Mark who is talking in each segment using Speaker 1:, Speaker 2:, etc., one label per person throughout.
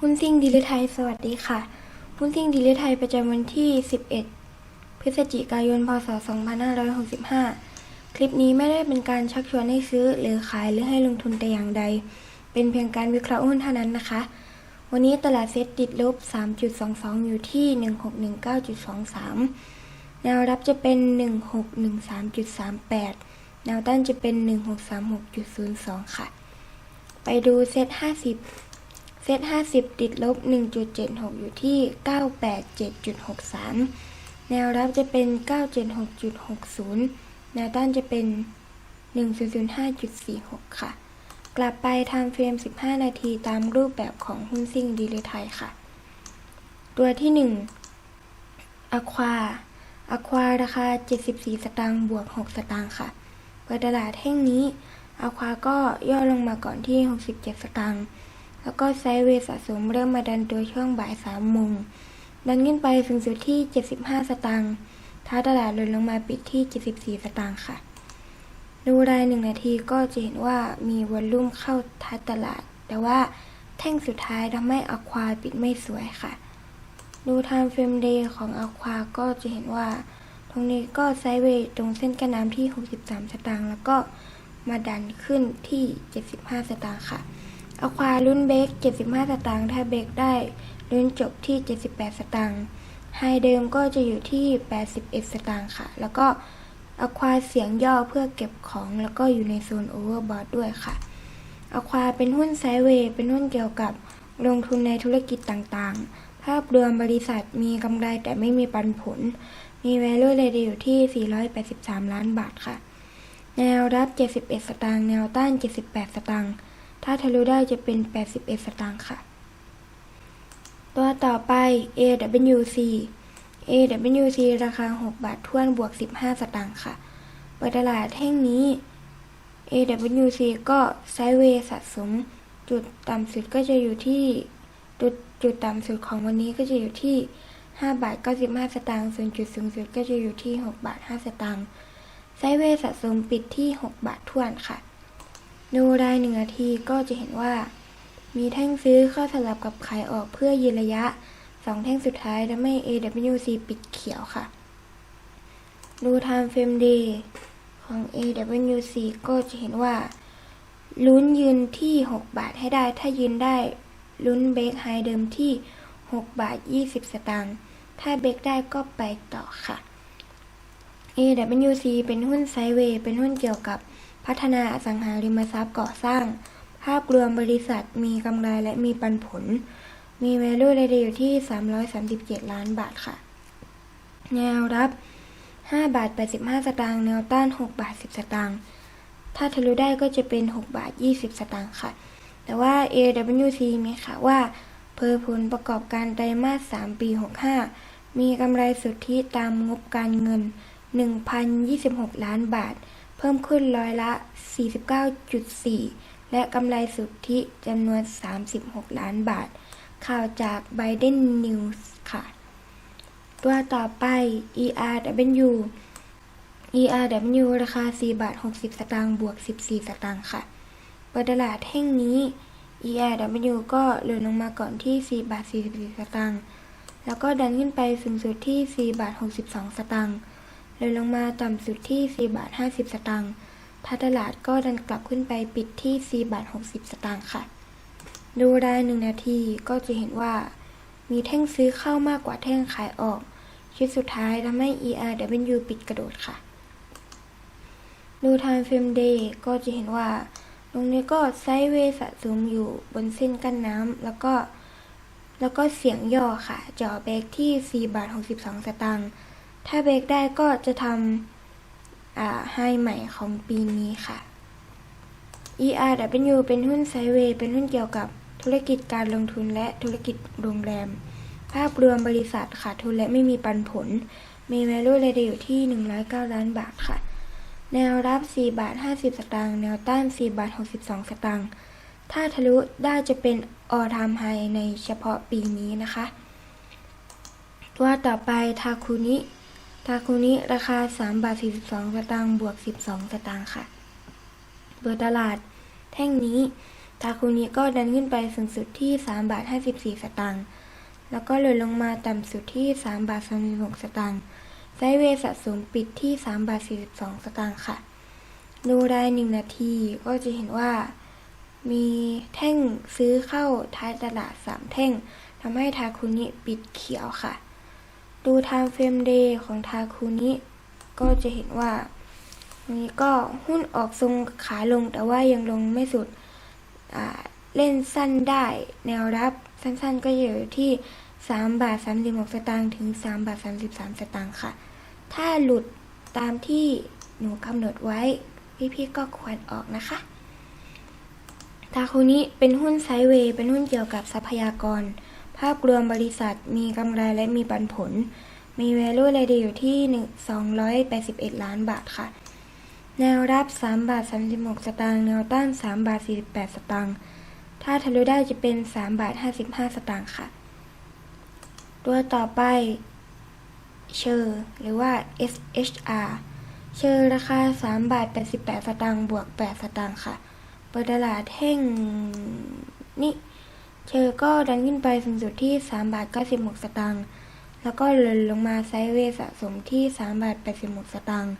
Speaker 1: หุ้นซิ่งดีลไทย สวัสดีค่ะ หุ้นซิ่งดีลไทยประจำวันที่ 11 พฤศจิกายน พศ 2565 คลิปนี้ไม่ได้เป็นการชักชวนให้ซื้อ หรือขายหรือให้ลงทุนแต่อย่างใด เป็นเพียงการวิเคราะห์หุ้นเท่านั้นนะคะ วันนี้ตลาดเซ็ตติดลบ 3.22 อยู่ที่ 1619.23 แนวรับจะเป็น 1613.38 แนวต้านจะเป็น 1636.02 ค่ะ ไปดูเซ็ต50 เซต50 ติดลบ 1.76 อยู่ที่ 987.63 แนวรับจะเป็น 976.60 แนวต้านจะเป็น 1005.46 ค่ะ กลับไปทำเฟรม 15 นาทีตามรูปแบบของหุ้นซิ่งดีเลไทยค่ะ ตัวที่ 1 อควาอควาราคา 74 สตางค์บวก 6 สตางค์ค่ะเปิดตลาดแห่งนี้อควาก็ย่อลงมาก่อนที่ 67 สตางค์ แล้วก็ไซด์เวสะสมเริ่มมาดันตัวช่วงบ่ายสามโมงดันขึ้นไปสูงสุดที่ 75 สตางค์ท้าตลาดลดลงมาปิดที่ 74 สตางค์ค่ะ ดูรายหนึ่งนาทีก็จะเห็นว่ามีวอลลุ่มเข้าท้ายตลาด แต่ว่าแท่งสุดท้ายทำให้อควาปิดไม่สวยค่ะ ดู time frame day ของอควาก็จะเห็นว่า ตรงนี้ก็ไซด์เวย์ตรงเส้นกันน้ำที่ 63 สตางค์แล้วก็มาดันขึ้นที่ 75 สตางค์ค่ะ อควารุ่นเบก75 สตางค์ถ้าเบกได้รุ่นจบที่ 78 สตางค์ไฮเดิมก็จะอยู่ที่ 81 สตางค์ค่ะ แล้วก็อควาเสียงย่อเพื่อเก็บของแล้วก็อยู่ในโซนโอเวอร์บอทด้วยค่ะอควาเป็นหุ้นไซเวย์เป็นหุ้นเกี่ยวกับลงทุนในธุรกิจต่างๆ ภาพรวมบริษัทมีกำไรแต่ไม่มีปันผล มี value เลยอยู่ที่ 483 ล้านบาทค่ะ แนวรับ 71 สตางค์ แนวต้าน 78 สตางค์ ถ้าทะลุได้จะเป็น 81 สตางค์ค่ะ ตัวต่อไป AWC AWC ราคา 6 บาททวนบวก 15 สตางค์ค่ะ เปิดตลาดแท่งนี้ AWC ก็ไซด์เวย์สะสม จุดต่ำสุดก็จะอยู่ที่จุดจุดต่ำสุดของวันนี้ก็จะอยู่ที่ 5 บาท 95 สตางค์ ส่วนจุดสูงสุดก็จะอยู่ที่ 6 บาท 5 สตางค์ ไซด์เวย์สะสมปิดที่ 6 บาททวนค่ะ ดูรายหนึ่งนาทีก็จะเห็นว่า มีแท่งซื้อเข้าสลับกับขายออกเพื่อยืนระยะสองแท่งสุดท้ายทำให้ AWC ปิดเขียวค่ะ ดู time frame day ของ AWC ก็จะเห็นว่า ลุ้นยืนที่ 6 บาทให้ได้ ถ้ายืนได้ลุ้นเบรกไฮเดิมที่ 6 บาท 20 สตางค์ถ้าเบรกได้ก็ไปต่อค่ะ AWC เป็นหุ้นไซด์เวย์เป็นหุ้นเกี่ยวกับ พัฒนาอสังหาริมทรัพย์ก่อสร้าง ภาพรวมบริษัทมีกำไรและมีปันผล มี value เลยอยู่ที่ 337 ล้านบาทค่ะ แนวรับ 5 บาท 85 สตางค์ แนวต้าน 6 บาท 10 สตางค์ ถ้าทะลุได้ก็จะเป็น 6 บาท 20 สตางค์ค่ะ แต่ว่า AWC มีค่ะว่าเพอผลประกอบการไตรมาส 3 ปี 65 มีกำไรสุทธิตามงบการเงิน 1,026 ล้านบาท เพิ่มขึ้นร้อยละ 49.4 และกำไรสุทธิจำนวน 36 ล้านบาท ข่าวจาก Biden News ค่ะ ตัวต่อไป ERW ERW ราคา 4 บาท 60 สตางค์บวก 14 สตางค์ค่ะ เปิดตลาดแห่งนี้ ERW ก็หล่นลงมาก่อนที่ 4 บาท 44 สตางค์ แล้วก็ดันขึ้นไปสูงสุดที่ 4 บาท 62 สตางค์ เลยลงมาต่ำสุดที่ 4 บาท 50 สตางค์ถ้าตลาดก็ดันกลับขึ้นไปปิดที่ 4 บาท 60 สตางค์ค่ะ ดูรายหนึ่งนาทีก็จะเห็นว่า มีแท่งซื้อเข้ามากกว่าแท่งขายออกชุดสุดท้ายทำให้ ERW ปิดกระโดดค่ะ ดู time frame day ก็จะเห็นว่า ตรงนี้ก็ไซด์เวย์สะสมอยู่บนเส้นกั้นน้ำแล้วก็ แล้วก็เสียงย่อค่ะจาะเบรกที่ 4 บาท 62 สตางค์ ถ้าเบรกได้ก็จะทำอ่าไฮใหม่ของปีนี้ค่ะ ERW เป็นหุ้นไซเวย์เป็นหุ้นเกี่ยวกับธุรกิจการลงทุนและธุรกิจโรงแรม ภาพรวมบริษัทขาดทุนและไม่มีปันผล มี value เลยอยู่ที่ 109 ล้านบาทค่ะ แนวรับ 4 บาท 50 สตางค์ แนวต้าน 4 บาท 62 สตางค์ ถ้าทะลุได้จะเป็น all time high ในเฉพาะปีนี้นะคะ ตัวต่อไปทาคุนิ ทาคุนิราคา 3 บาท 42 สตางค์บวก 12 สตางค์ค่ะเปิดตลาดแท่งนี้ ทาคุนิก็ดันขึ้นไปสูงสุดที่ 3 บาท 54 สตางค์ แล้วก็หล่นลงมาต่ำสุดที่ 3 บาท 36 สตางค์ ไซเวสะสมปิดที่ 3 บาท 42 สตางค์ค่ะ ดูรายหนึ่งนาทีก็จะเห็นว่า มีแท่งซื้อเข้าท้ายตลาด 3 แท่งทำให้ทาคุนิปิดเขียวค่ะ ดู time frame day ของทาคุนิก็จะเห็นว่าวันนี้ก็หุ้นออกทรงขาลงแต่ว่ายังลงไม่สุดเล่นสั้นได้แนวรับสั้นๆก็อยู่ที่ 3 บาท 36 สตางค์ถึง 3 บาท 33 สตางค์ค่ะ ถ้าหลุดตามที่หนูกำหนดไว้ พี่ๆก็ควรออกนะคะทาคุนิเป็นหุ้นไซด์เวย์เป็นหุ้นเกี่ยวกับทรัพยากร ภาพรวมบริษัทมีกำไรและมีปันผล มี value รายเดีอยู่ที่ 281 ล้านบาทค่ะ แนวรับ 3 บาท 36 สตางค์ แนวต้าน 3 บาท 48 สตางค์ ถ้าทะลุได้จะเป็น 3 บาท 55 สตางค์ค่ะ ตัวต่อไป เชอร์หรือว่า SHR เชอร์ราคา 3 บาท 88 สตางค์ บวก 8 สตางค์ค่ะ เปิดตลาดแท่งนี่ เชอก็ดันขึ้นไปสูงสุดที่3บาท96 สตางค์ แล้วก็หล่นลงมาไซด์เวสะสมที่3บาท86 สตางค์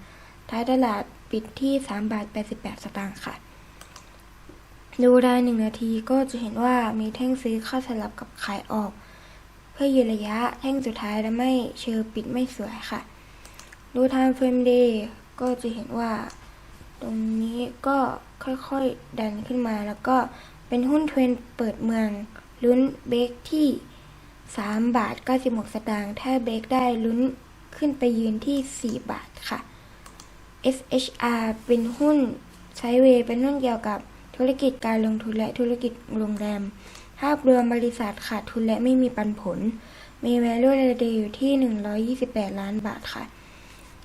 Speaker 1: ท้ายตลาดปิดที่3บาท88 สตางค์ค่ะ ดูรายหนึ่งนาทีก็จะเห็นว่ามีแท่งซื้อเข้าสลับกับขายออก เพื่อยืนระยะแท่งสุดท้ายและไม่เชอปิดไม่สวยค่ะ ดู time frame day ก็จะเห็นว่า ตรงนี้ก็ค่อยๆดันขึ้นมาแล้วก็ เป็นหุ้นเทรนเปิดเมืองลุ้นเบรกที่ 3 บาท 96 สตางค์ถ้าเบรกได้ลุ้นขึ้นไปยืนที่ 4 บาทค่ะ SHR เป็นหุ้นไซเวย์เป็นหุ้นเกี่ยวกับธุรกิจการลงทุนและธุรกิจโรงแรม ภาพรวมบริษัทขาดทุนและไม่มีปันผล มี value รายเดียอยู่ที่ 128 ล้านบาทค่ะ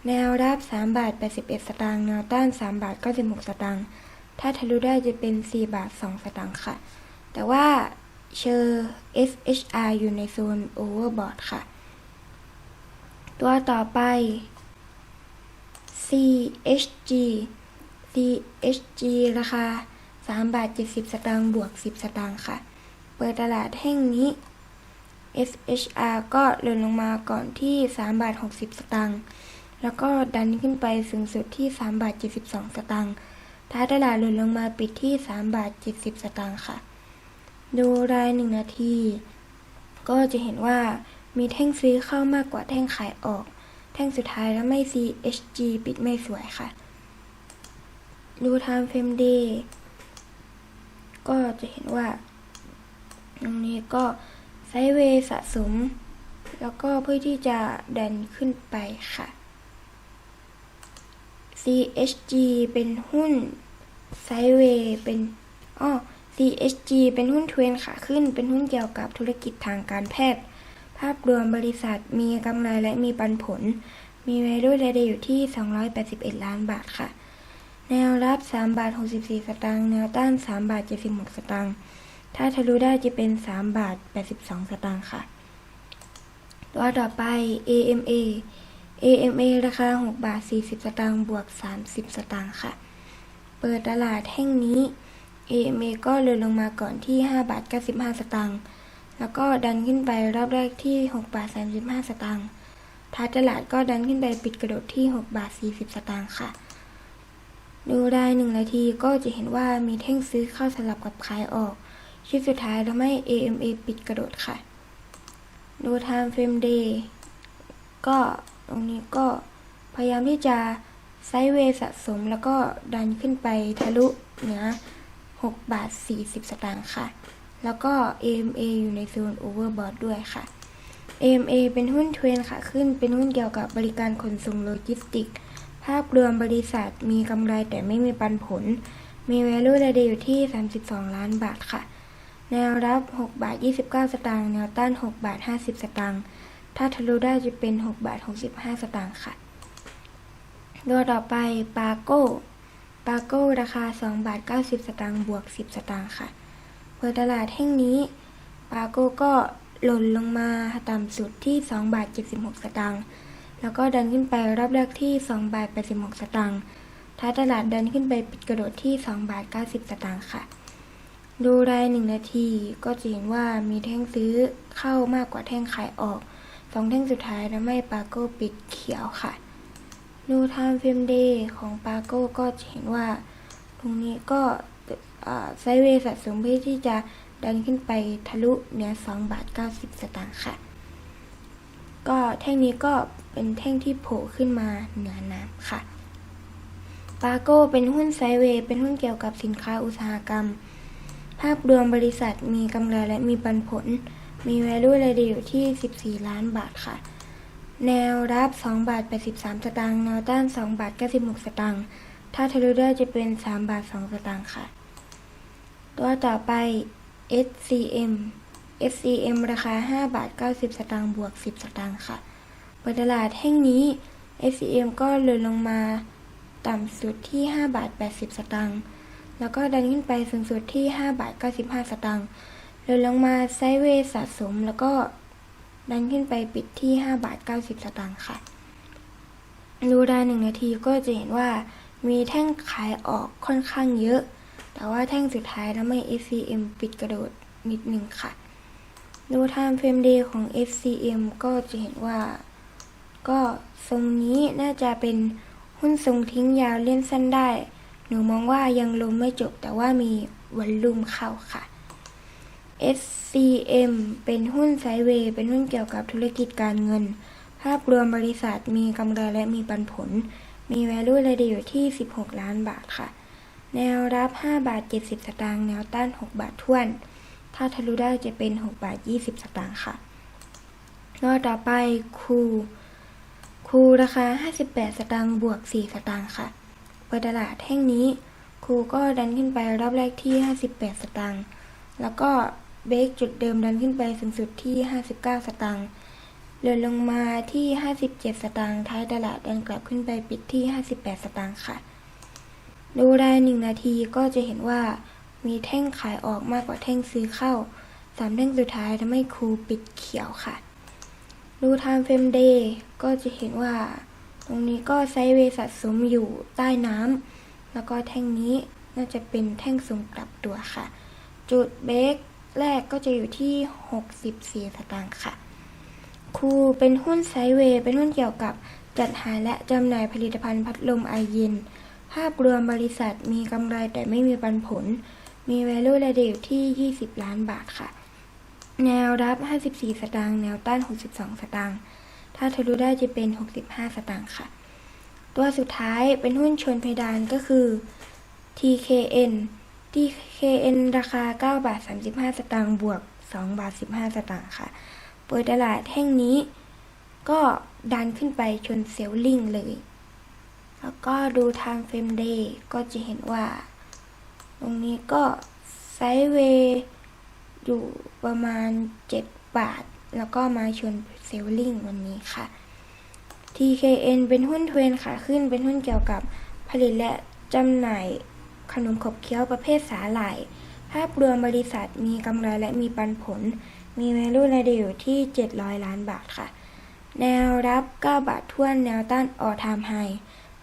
Speaker 1: แนวรับ 3 บาท 81 สตางค์ แนวต้าน 3 บาท 96 สตางค์ ถ้าทะลุได้จะเป็น 4 บาท 2 สตางค์ค่ะ แต่ว่าเชอร์ SHR อยู่ในโซน overbought ค่ะ ตัวต่อไป CHG CHG ราคา 3 บาท 70 สตางค์บวก 10 สตางค์ค่ะ เปิดตลาดแห่งนี้ SHR ก็หล่นลงมาก่อนที่ 3 บาท 60 สตางค์ แล้วก็ดันขึ้นไปสูงสุดที่ 3 บาท 72 สตางค์ ท้ายตลาดหล่นลงมาปิดที่ 3 บาท 70 สตางค์ค่ะ ดูราย1นาที ก็จะเห็นว่ามีแท่งซื้อเข้ามากกว่าแท่งขายออก แท่งสุดท้ายแล้วไม่ CHG ปิดไม่สวยค่ะ ดู time frame day ก็จะเห็นว่า ตรงนี้ก็ไซด์เวย์สะสม แล้วก็เพื่อที่จะดันขึ้นไปค่ะ CHG เป็นหุ้นไซเวย์เป็นอ้อ CHG เป็นหุ้นเทรนขาขึ้น เป็นหุ้นเกี่ยวกับธุรกิจทางการแพทย์ ภาพรวมบริษัทมีกำไรและมีปันผล มี value รายเดยวอยู่ที่ 281 ล้านบาทค่ะ แนวรับ 3 บาท 64 สตางค์ แนวต้าน 3 บาท 76 สตางค์ ถ้าทะลุได้จะเป็น 3 บาท 82 สตางค์ค่ะ ตัวต่อไป AMA AMA ราคา 6 บาท 40 สตางค์บวก 30 สตางค์ค่ะ เปิดตลาดแห่งนี้ AMA ก็เลยลงมาก่อนที่ 5 บาท 95 สตางค์ แล้วก็ดันขึ้นไปรอบแรกที่ 6 บาท 35 สตางค์ท้ายตลาดก็ดันขึ้นไปปิดกระโดดที่ 6 บาท 40 สตางค์ค่ะ ดูรายหนึ่งนาทีก็จะเห็นว่ามีแท่งซื้อเข้าสลับกับขายออกชิ้นสุดท้ายแล้วไม่ AMA ปิดกระโดดค่ะ ดู time frame day ก็ ตรงนี้ก็พยายามที่จะไซด์เวย์สะสมแล้วก็ดันขึ้นไปทะลุเหนือ6บาท 40 สตางค์ค่ะ แล้วก็ AMA อยู่ในโซน overbought ด้วยค่ะ AMA เป็นหุ้นเทรนค่ะ ขึ้นเป็นหุ้นเกี่ยวกับบริการขนส่งโลจิสติก ภาพรวมบริษัทมีกำไรแต่ไม่มีปันผล มี value รายเดียวอยู่ที่ 32 ล้านบาทค่ะ แนวรับ 6 บาท 29 สตางค์ แนวต้าน 6 บาท 50 สตางค์ ถ้าทะลุได้จะเป็น 6 บาท 65 สตางค์ค่ะ ตัวต่อไปปาโก้ปาโก้ราคา 2 บาท 90 สตางค์บวก 10 สตางค์ค่ะ เปิดตลาดแห่งนี้ปาโก้ก็หล่นลงมาต่ำสุดที่ 2 บาท 76 สตางค์แล้วก็ดันขึ้นไปรอบแรกที่2บาท86 สตางค์ท้ายตลาดดันขึ้นไปปิดกระโดดที่2บาท90 สตางค์ค่ะ ดูรายหนึ่งนาทีก็จะเห็นว่ามีแท่งซื้อเข้ามากกว่าแท่งขายออก สองแท่งสุดท้ายทำให้ปาโก้ปิดเขียวค่ะดูไทม์เฟรมเดย์ของปาโก้ก็จะเห็นว่า ตรงนี้ก็ไซเวสะสมเพื่อที่จะดันขึ้นไปทะลุเหนือ2บาท 90 สตางค์ค่ะ ก็แท่งนี้ก็เป็นแท่งที่โผล่ขึ้นมาเหนือน้ำค่ะ ปาโก้เป็นหุ้นไซเวเป็นหุ้นเกี่ยวกับสินค้าอุตสาหกรรม ภาพรวมบริษัทมีกำไรและมีปันผล มี value รายเดียวที่ 14 ล้านบาทค่ะ แนวรับ 2 บาท 83 สตางค์แนวต้าน 2 บาท 96 สตางค์ถ้าทะลุได้จะเป็น 3 บาท 2 สตางค์ค่ะ ตัวต่อไป SCM SCM ราคา 5 บาท 90 สตางค์บวก 10 สตางค์ค่ะเปิดตลาดแห่งนี้ SCM ก็เลื่นลงมาต่ำสุดที่ 5 บาท 80 สตางค์แล้วก็ดันขึ้นไปสูงสุดที่ 5 บาท 95 สตางค์ ลื่อนลงมาไซด์เวย์สะสมแล้วก็ดันขึ้นไปปิดที่5บาท90 สตางค์ค่ะ ดูได้หนึ่งนาทีก็จะเห็นว่ามีแท่งขายออกค่อนข้างเยอะ แต่ว่าแท่งสุดท้ายทำให้ SCM ปิดกระโดดนิดหนึ่งค่ะ ดู Time Frame Day ของ SCM ก็จะเห็นว่า ก็ทรงนี้น่าจะเป็นหุ้นทรงทิ้งยาวเล่นสั้นได้ หนูมองว่ายังลงไม่จบแต่ว่ามีวันลุ่มเข้าค่ะ SCM เป็นหุ้นไซเวย์เป็นหุ้นเกี่ยวกับธุรกิจการเงิน ภาพรวมบริษัทมีกำไรและมีปันผล มี value รายเดีอยู่ที่ 16 ล้านบาทค่ะ แนวรับ 5 บาท 70 สตางค์ แนวต้าน 6 บาทท้วน ถ้าทะลุได้จะเป็น 6 บาท 20 สตางค์ค่ะตัวต่อไปคูคูราคา 58 สตางค์บวก 4 สตางค์ค่ะ เปิดตลาดแท่งนี้คูก็ดันขึ้นไปรอบแรกที่ 58 สตางค์ แล้วก็ เบรกจุดเดิมดันขึ้นไปสูงสุดที่ 59 สตางค์เลื่อนลงมาที่ 57 สตางค์ท้ายตลาดดันกลับขึ้นไปปิดที่ 58 สตางค์ค่ะ ดูรายหนึ่งนาทีก็จะเห็นว่ามีแท่งขายออกมากกว่าแท่งซื้อเข้าสามแท่งสุดท้ายทำให้ครูปิดเขียวค่ะ ดู Time Frame Day ก็จะเห็นว่า ตรงนี้ก็ไซเวย์สะสมอยู่ใต้น้ำแล้วก็แท่งนี้น่าจะเป็นแท่งส่งกลับตัวค่ะ จุดเบรก แรกก็จะอยู่ที่ 64 สตางค์ค่ะครูเป็นหุ้นไซเวย์เป็นหุ้นเกี่ยวกับจัดหาและจำหน่ายผลิตภัณฑ์พัดลมไอเย็น ภาพรวมบริษัทมีกำไรแต่ไม่มีปันผล มี value รายเดียวที่ 20 ล้านบาทค่ะ แนวรับ 54 สตางค์ แนวต้าน 62 สตางค์ ถ้าทะลุได้จะเป็น 65 สตางค์ค่ะ ตัวสุดท้ายเป็นหุ้นชนเพดานก็คือ TKN TKN ราคา 9 บาท 35 สตางค์บวก 2 บาท 15 สตางค์ค่ะ เปิดตลาดแท่งนี้ ก็ดันขึ้นไปชนเซลลิงเลย แล้วก็ดู Time Frame Day ก็จะเห็นว่า ตรงนี้ก็ไซด์เวย์อยู่ประมาณ 7 บาท แล้วก็มาชนเซลล์ลิงวันนี้ค่ะ TKN เป็นหุ้นเทรนขาขึ้นเป็นหุ้นเกี่ยวกับผลิตและจำหน่าย ขนมขบเคี้ยวประเภทสาหร่าย ภาพรวมบริษัทมีกำไรและมีปันผล มี value รายเดียวอยู่ที่ 700 ล้านบาทค่ะ แนวรับ 9 บาทท้วนแนวต้านออทามไฮ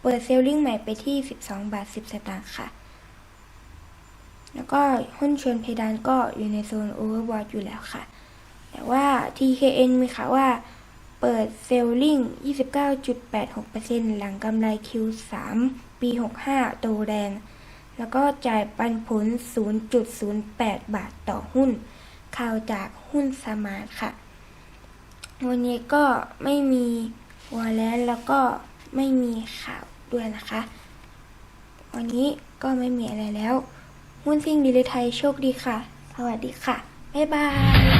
Speaker 1: เปิดเซลลิงใหม่ไปที่ 12 บาท 10 สตางค์ค่ะ แล้วก็หุ้นชนเพดานก็อยู่ในโซนโอเวอร์บอทอยู่แล้วค่ะ แต่ว่า TKN มีข่าวว่าเปิดเซลลิง29.86%หลังกำไร Q3 ปี 65 โตแรง แล้วก็จ่ายปันผล 0.08 บาทต่อหุ้น ข่าวจากหุ้นสมาร์ทค่ะ วันนี้ก็ไม่มีวอลเลนแล้วก็ไม่มีข่าวด้วยนะคะ วันนี้ก็ไม่มีอะไรแล้ว หุ้นซิ่งดีเลยไทยโชคดีค่ะ สวัสดีค่ะ บ๊ายบาย